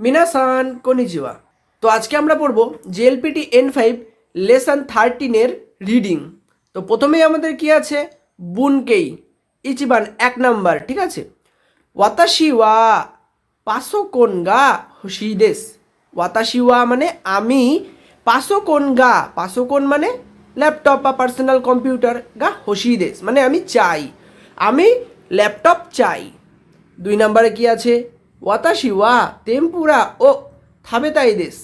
মিনাসান কনিজিওয়া। তো আজকে আমরা পড়ব জেএলপিটি এন ফাইভ লেসন থার্টিনের রিডিং তো প্রথমেই আমাদের কি আছে? বুনকেই। ইচিবান এক নাম্বার, ঠিক আছে? ওয়াতাশি ওয়া পাসো কোন গা হুশিদেস। ওয়াতাশি ওয়া মানে আমি পাসো কোন গা পাসো কোন মানে ল্যাপটপ বা পার্সোনাল কম্পিউটার, গা হসিদেস মানে আমি চাই। আমি ল্যাপটপ চাই। দুই নম্বরে কি আছে? ওয়াতাশি ওয়া তেম্পুরা ও থাবেতাই দেশ।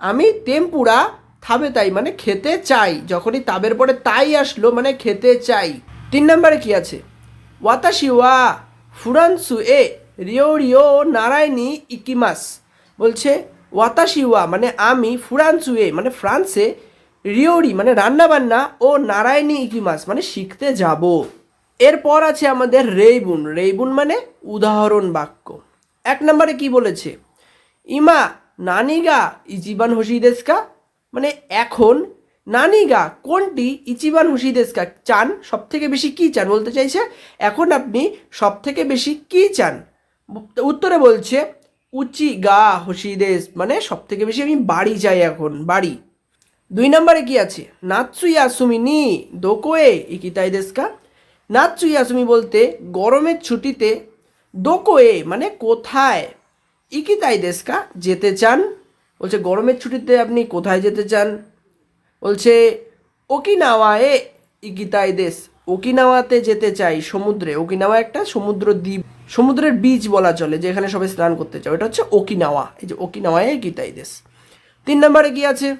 আমি তেম্পুরা, থাবেতাই মানে খেতে চাই। যখনই তাবের পরে তাই আসলো মানে খেতে চাই। তিন নম্বরে কি আছে? ওয়াতাশি ওয়া ফুরানসু এ রিও রিও নারায়ণী ইকিমাস বলছে ওয়াতাশি ওয়া মানে আমি ফুরানসু এ মানে ফ্রান্সে রিওরি মানে রান্নাবান্না ও নারায়ণী ইকিমাস মানে শিখতে যাব। এরপর আছে আমাদের রেইবুন। রেইবুন মানে উদাহরণ বাক্য। এক নম্বরে কি বলেছে? ইমা নানিগা ইচিবান হসিদেস্কা? মানে এখন নানিগা কোনটি ইচিবান হসিদেস্কা চান? সব থেকে বেশি কি চান বলতে চাইছে? এখন আপনি সব থেকে বেশি কি চান? উত্তরে বলছে, উচি গা হসিদেস মানে সব থেকে বেশি আমি বাড়ি চাই এখন, বাড়ি। দুই নম্বরে কি আছে? নাচুই আসুমি নি দোকোয়ে ইকিতাই দেশকা নাচুই আসুমি বলতে গরমের ছুটিতে দোকোয়ে মানে কোথায়? ইকিতাই দেশকা, যেতে চান? বলছে, গরমের ছুটিতে আপনি কোথায় যেতে চান? বলছে, ওকিনাওয়ায়ে ইকিতাই দেশ। ওকিনাওয়াতে যেতে চাই সমুদ্রে। ওকিনাওয়া একটা সমুদ্র দ্বীপ। সমুদ্রের বীচ বলা চলে, যেখানে সবাই স্নান করতে চায় ওটা হচ্ছে ওকিনাওয়া। এই যে ওকিনাওয়ায় ইকিতাই দেশ। তিন নম্বরে কি আছে?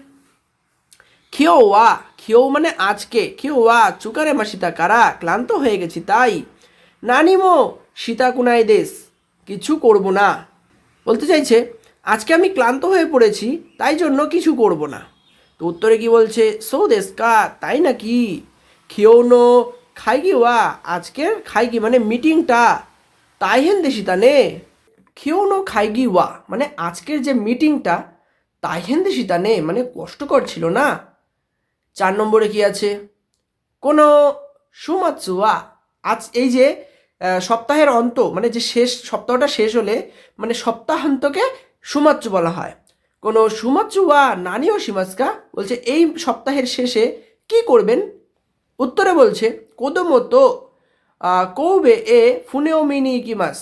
খিওয়া খিও মানে আজকে। খিওয়া চুকারে মা সীতা কারা? ক্লান্ত হয়ে গেছি, তাই। নানিমো সীতা কুনাই দেশ, কিছু করব না। বলতে চাইছে, আজকে আমি ক্লান্ত হয়ে পড়েছি, তাই জন্য কিছু করব না। তো উত্তরে কি বলছে, সো দেশকা, তাই নাকি? খিওনো খাইগি ওয়া? আজকের খাইগি মানে মিটিংটা, তাই হেন দেশি তানে? খিওনো খাইগি ওয়া? মানে আজকের যে মিটিংটা, তাই হেন দেশি তানে? মানে কষ্টকর ছিল না? চার নম্বরে কি আছে, কোনো সুমাৎসুয়া আজ এই যে সপ্তাহের অন্ত মানে যে শেষ, সপ্তাহটা শেষ হলে মানে সপ্তাহান্তকে সুমাচ্চু বলা হয়। কোনো সুমাচ্চুয়া নানিও সীমাস্কা বলছে, এই সপ্তাহের শেষে কি করবেন? উত্তরে বলছে, কোদমতো কৌবে এ ফুনেও মিনি ইকিমাস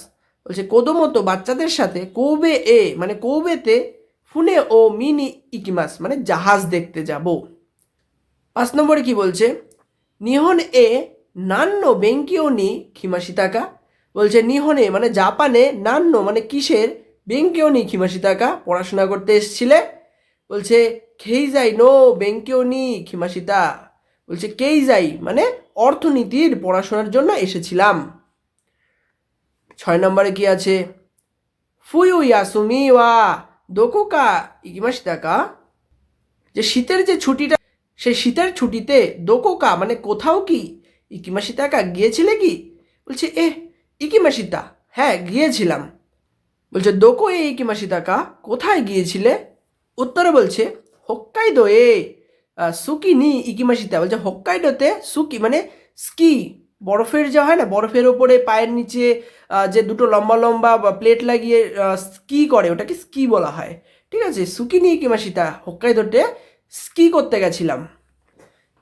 বলছে, কোদমতো বাচ্চাদের সাথে কৌবে এ মানে কৌবেতে ফুনে ও মিনি ইকিমাস মানে জাহাজ দেখতে যাব। পাঁচ নম্বরে কি বলছে, নিহন এ নান্ন বেঙ্কিও নি, খিমাশিতাকা? বলছে নিহনে মানে জাপানে নান্ন মানে কিসের? বেঙ্কিও নি, খিমাশিতাকা, পড়াশোনা করতে এসছিলে? বলছে খেই যাই নো, বেঙ্কিও নি, খিমাশিতা। বলছে কেই যাই মানে অর্থনীতির পড়াশোনার জন্য এসেছিলাম। ছয় নম্বরে কি আছে? ফুয়ু ইয়াসুমি ওয়া দোকোকা ইকিমাশিতাকা যে শীতের যে ছুটিটা, সেই শীতের ছুটিতে দোকোকা মানে কোথাও কি ইকিমাসিতাকা গিয়েছিলে কি? বলছে এ ইকিমাসিতা হ্যাঁ গিয়েছিলাম। বলছে, দোকো এ ইকিমাসিতাকা কোথায় গিয়েছিলে? উত্তরে বলছে হোক্কাইদো এ সুকি নি ইকিমাসিতা। বলছে হোক্কাইডোতে সুকি মানে স্কি, বরফের যা হয় না, বরফের ওপরে পায়ের নিচে যে দুটো লম্বা লম্বা প্লেট লাগিয়ে স্কি করে, ওটাকে স্কি বলা হয়। ঠিক আছে, সুকি নি ইকিমাসিতা হোক্কাইদোতে স্কি করতে গেছিলাম।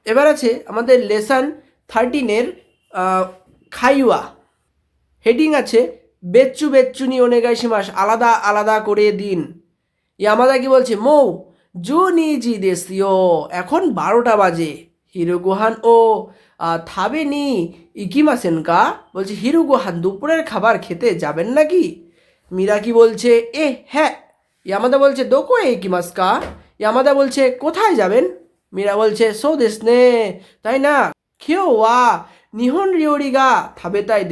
এবার আছে আমাদের লেসন থার্টিনের খাইওয়া। হেডিং আছে, বেচ্চু বেচ্চুনি ওনেগাইশি মাস আলাদা আলাদা করে দিন। ইয়ামাদা কি বলছে, মৌ জু নিজি দেশিও, এখন বারোটা বাজে। হিরো গোহান, ও থাবে নি ইকিমাসেন কা? বলছে, হিরু গোহান, দুপুরের খাবার খেতে যাবেন নাকি? মীরা কি বলছে এ হ্যাঁ। ইয়ামাদা বলছে, দোকো এ ইকিমাস কা? ইয়ামাদা বলছে, কোথায় যাবেন? মীরা বলছে সো দেশ নে, তাই না?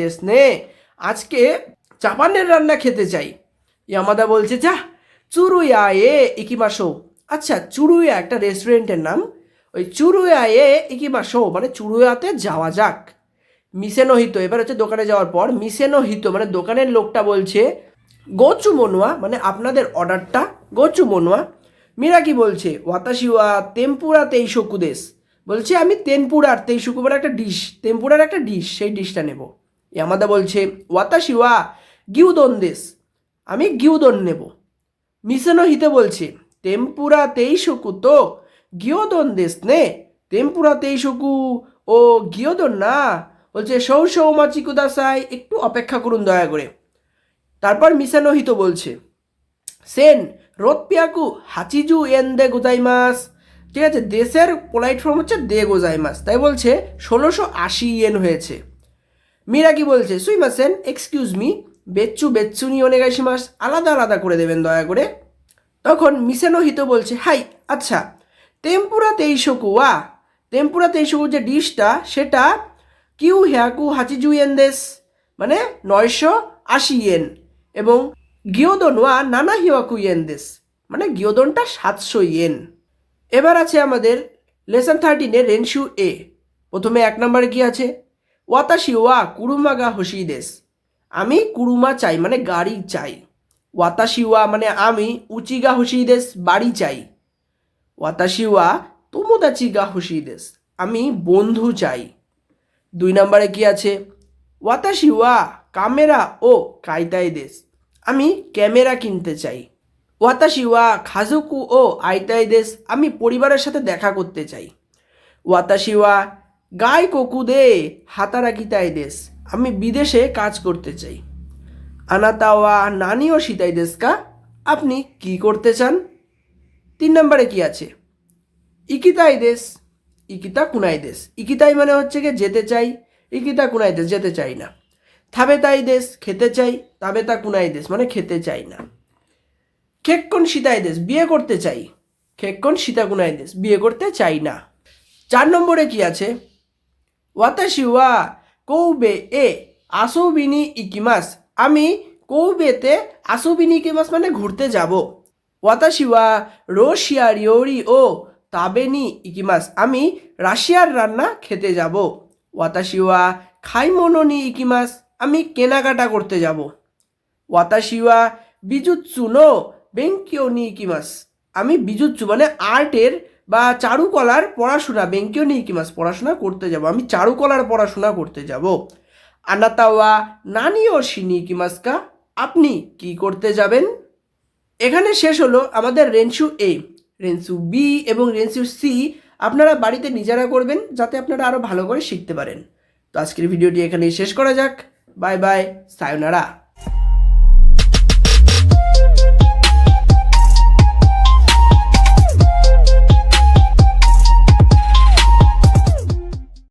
দেশ নে। আজকে রান্না খেতে চাই। ইয়ামাদা বলছে যা চুরুয়া এ আচ্ছা চুরুয়া একটা রেস্টুরেন্টের নাম। ওই চুরুয়া এ মানে চুরুয়াতে যাওয়া যাক। এবার হচ্ছে দোকানে যাওয়ার পর মিসেনো হিতো মানে দোকানের লোকটা বলছে, গোচু মনুয়া মানে আপনাদের অর্ডারটা গোচু মনুয়া। মীরা কি বলছে, ওয়াতাশিওয়া তেম্পুরা তেইশোকু দেশ। বলছে, আমি তেনপুরার তেইশোকু বলে একটা ডিশ তেম্পুরার একটা ডিশ সেই ডিশটা নেব। ইয়ামাদা বলছে ওয়াতাশি ওয়া গিউদন দেশ, আমি গিউদন নেব। মিশানো হিতে বলছে তেম্পুরা তেইশকু তো গিয়োদন দেশ নে তেম্পুরা তেইশকু ও গিয়োদন না। বলছে, সৌ সৌ মাচি কুদাসাই একটু অপেক্ষা করুন দয়া করে। তারপর মিশানো হিত বলছে, সেন, রোদ পিয়াকু, হাচিজু এন দে গোজাইমাস ঠিক আছে, দেশের পোলাইট ফর্ম হচ্ছে দে গোজাইমাস তাই বলছে, ষোলোশো আশি ইয়েন হয়েছে। মীরা কি বলছে? সুইমাসেন এক্সকিউজ মি বেচ্চু বেচ্চুনি অনেগাইসিমাস আলাদা আলাদা করে দেবেন দয়া করে। তখন মিসেনো হিত বলছে, হাই আচ্ছা তেম্পুরা তেইশকু ওয়া তেম্পুরা তেইশকু যে ডিশটা, সেটা কিউ হ্যাকু হাচিজু ইয়েন দেশ মানে নয়শো আশি ইয়েন এবং গিয়োদন ওয়া নানা হিওয়াকু ইয়েন দেশ মানে গিয়োদনটা সাতশো ইয়েন এবার আছে আমাদের লেসন থার্টিনে রেনশু এ। প্রথমে এক নম্বরে কি আছে? ওয়াতাশি ওয়া কুরুমাগা হসি দেশ আমি কুরুমা চাই মানে গাড়ি চাই। ওয়াতাশি ওয়া মানে আমি উচিগা হসি দেশ বাড়ি চাই। ওয়াতাশি ওয়া তোমোদাচি গা হসি দেশ আমি বন্ধু চাই। দুই নম্বরে কি আছে? ওয়াতাশি ওয়া কামেরা ও কাইতাই দেশ আমি ক্যামেরা কিনতে চাই। ওয়াতাশি ওয়া খাজুকু ও আইতাই দেশ, আমি পরিবারের সাথে দেখা করতে চাই। ওয়াতাশি ওয়া গাই কোকু দে হাতারাকিতাই দেশ, আমি বিদেশে কাজ করতে চাই। আনাতাওয়া নানিও সিতাই দেশ কা, আপনি কি করতে চান? তিন নম্বরে কি আছে? ইকিতাই দেশ, ইকিতা কুনাই দেশ। ইকিতাই মানে হচ্ছে গিয়ে যেতে চাই, ইকিতা কুনাই দেশ, যেতে চাই না। থাবেতাই দেশ, খেতে চাই, তাবেতা কুনাই দেশ মানে খেতে চাই না। খেক্কন সীতাই দেশ? বিয়ে করতে চাই। খেক্কন সীতা কুনাই দেশ? বিয়ে করতে চাই না। চার নম্বরে কি আছে? ওয়াতাশি ওয়া কৌবে এ আসৌবিনি ইকিমাস। আমি কৌবেতে আসৌবিনি ইকিমাস মানে ঘুরতে যাব। ওয়াতাশি ওয়া রশিয়া রিওরি ও তাবেনি ইকিমাস। আমি রাশিয়ার রান্না খেতে যাব। ওয়াতাশি ওয়া খাইমোনোনি ইকিমাস। আমি কেনাকাটা করতে যাব। ওয়াতাশি ওয়া বিজুৎসু নো বেঙ্কিও নি ইকিমাস আমি বিজুৎসু মানে আর্টের বা চারুকলার পড়াশোনা, বেঙ্কিও নি ইকিমাস পড়াশোনা করতে যাব। আমি চারুকলার পড়াশোনা করতে যাব। আনাতাওয়া নানিও শিনি ইকিমাসকা আপনি কি করতে যাবেন? এখানে শেষ হলো আমাদের রেনসু এ। রেনসু বি এবং রেনসু সি আপনারা বাড়িতে নিজেরা করবেন যাতে আপনারা আরও ভালো করে শিখতে পারেন। তো আজকের ভিডিওটি এখানেই শেষ করা যাক। Bye bye, sayonara.